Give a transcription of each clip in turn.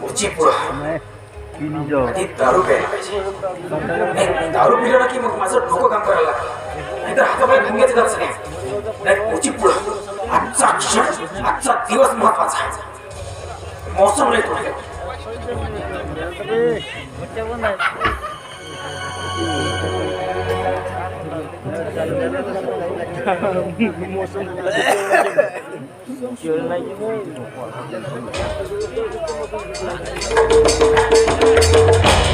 पुढची दारू प्यायला पाहिजे. दारू पिलं ना की मग माझं डोकं काम करायला लागतं. नाहीतर हातापाय गुंग्याचे जात नाही. नाही पुढची पुढं. आजचा क्षण आजचा दिवस महत्त्वाचा आहे. मौसम नाही थोडक्यात Thank you.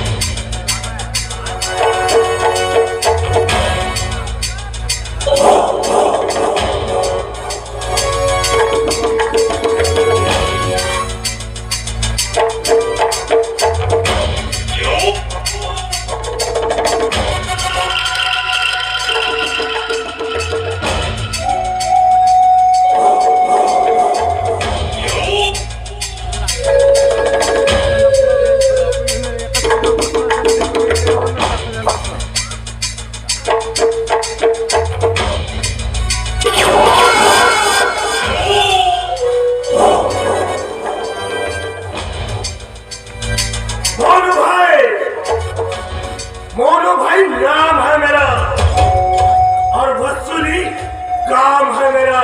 नाम है मेरा।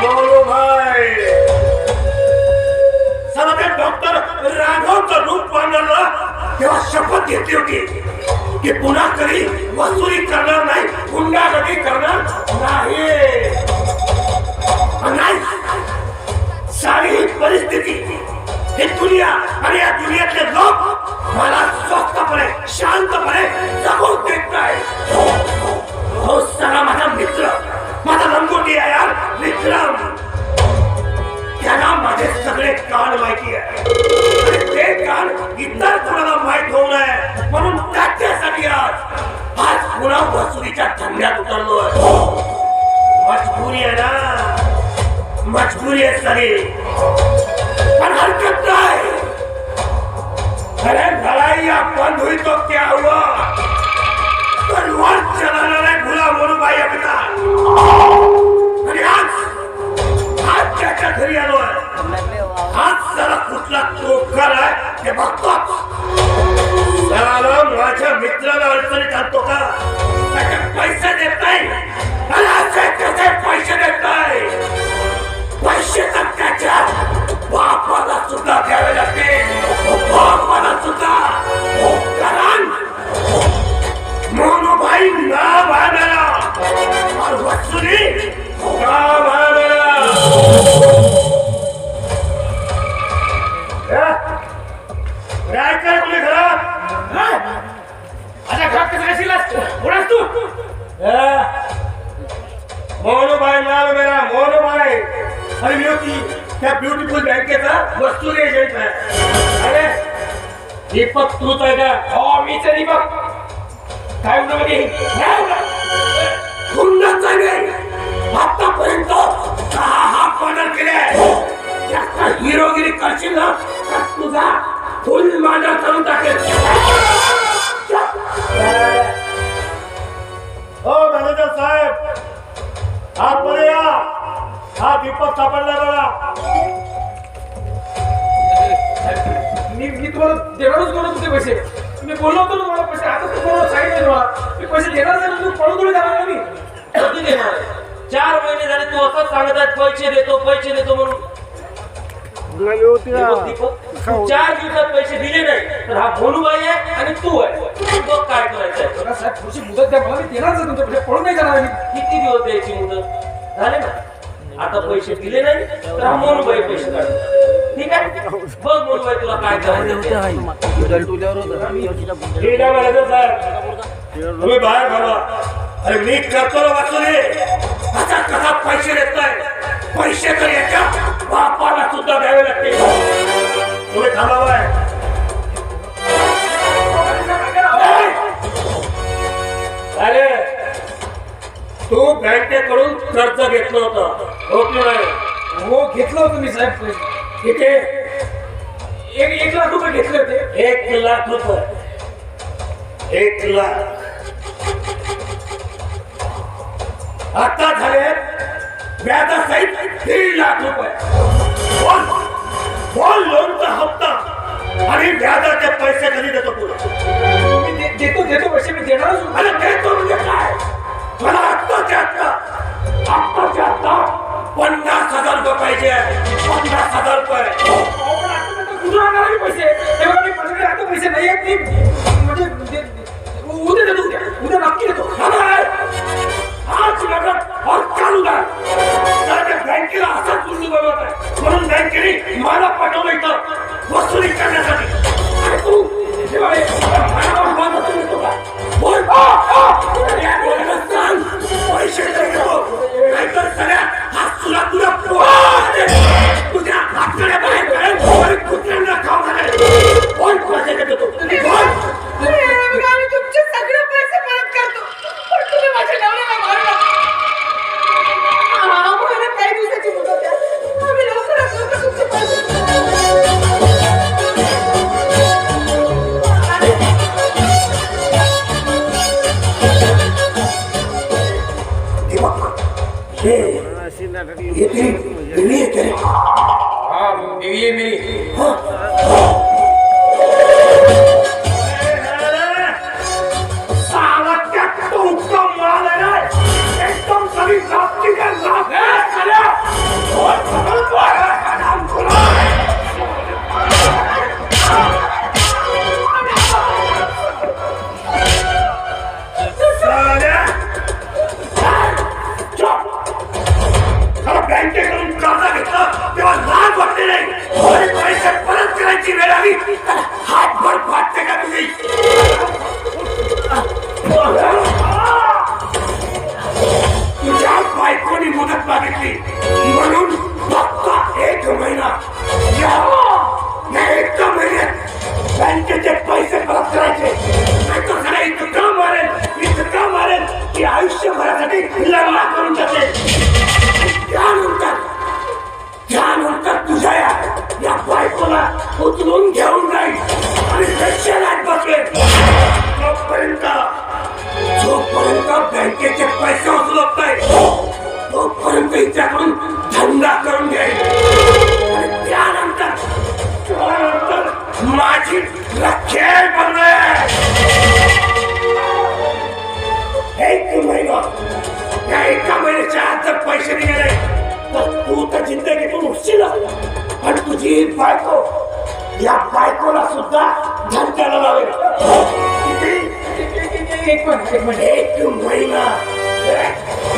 बोलो भाई। साला डॉक्टर राघवचं रूप पाहणारा तेव्हा शपथ घेतली होती की पुन्हा कधी वसुली करणार नाही गुंडागर्दी करणार नाही। सगळे कान माहिती आहे आणि ते कान इतर कोणाला माहीत होऊ नये। म्हणून त्याच्यासाठी आज आज पुन्हा वसुलीच्या धंद्यात मजबुरी आहे ना? मजबुरी आहे सरी साला माझ्या मित्राला अडचणीत आणतो का? त्याचे पैसे देत नाही. आणि असे त्याचे पैसे देत नाही? पैसे मोनू भाई नाम है मेरा मोनू भाई. अरे मी होती. त्या ब्युटिफुल बँकेचा वस्तू एजंट आहे अरे दीपक तूच आहे का? हो मीच दीपक. काय उन्हा मध्ये गुंडाच आतमध्ये या. हा दीपक सापडला बघा. मी मी तुम्हाला देणारच म्हणत होते पैसे? मी बोललो होतो ना तुम्हाला पैसे. आता तुम्हाला सांगितलं मला मी पैसे देणार नाही तुम्ही पळून थोडी जाणार ना मी. कधी देणार आहे? चार महिने झाले तू असंच सांगत आहे पैसे देतो पैसे देतो म्हणून. दीपक, चार दिवसात पैसे दिले नाही तर हा भोलूबाई आहे आणि तू आहे. तू काय करायचं आहे साहेब थोडीशी मुदत द्या. मला मी देणारच आहे तुमचे पैसे पळून नाही जाणार मी किती दिवस द्यायची मुदत? झाले ना? आता पैसे दिले नाही तर हा मोनूबाई पैसे काढतो ठीक आहे? बघ मोनूबाई तुला काय करायचं ते. ठीक आहे मॅनेजर साहेब तुम्ही बाहेर घालवा अरे मी करतो ना वाचून आता कसा पैसे देत नाही पैसे तर याच्या बापाला सुद्धा द्यावे लागतील. एक लाख रुपये एक लाख. आता झाले व्याजा व्याजासहित तीन लाख रुपये. लोनचा हप्ता. आणि व्याजाचे पैसे कधी देतो पुढे मी देतो देतो पैसे मी देणार अरे देतो म्हणजे काय? मला आत्ताच्या आत्ता. आत्ताच्या आत्ता पन्नास हजार रुपये पाहिजे. पन्नास हजार i प्रयत्न हे ये तेरी ये तेरी हाँ ये मेरी। हाँ। करण्यासाठी लग्न करून जाते त्यानंतर त्यानंतर तुझ्या या बायकोला उचलून घेऊन जाईल आणि दक्षिणात बसले जिंदगीतून उठशील पण तुझी बायको या बायकोला सुद्धा धनक्याला लावेल. एक महिना.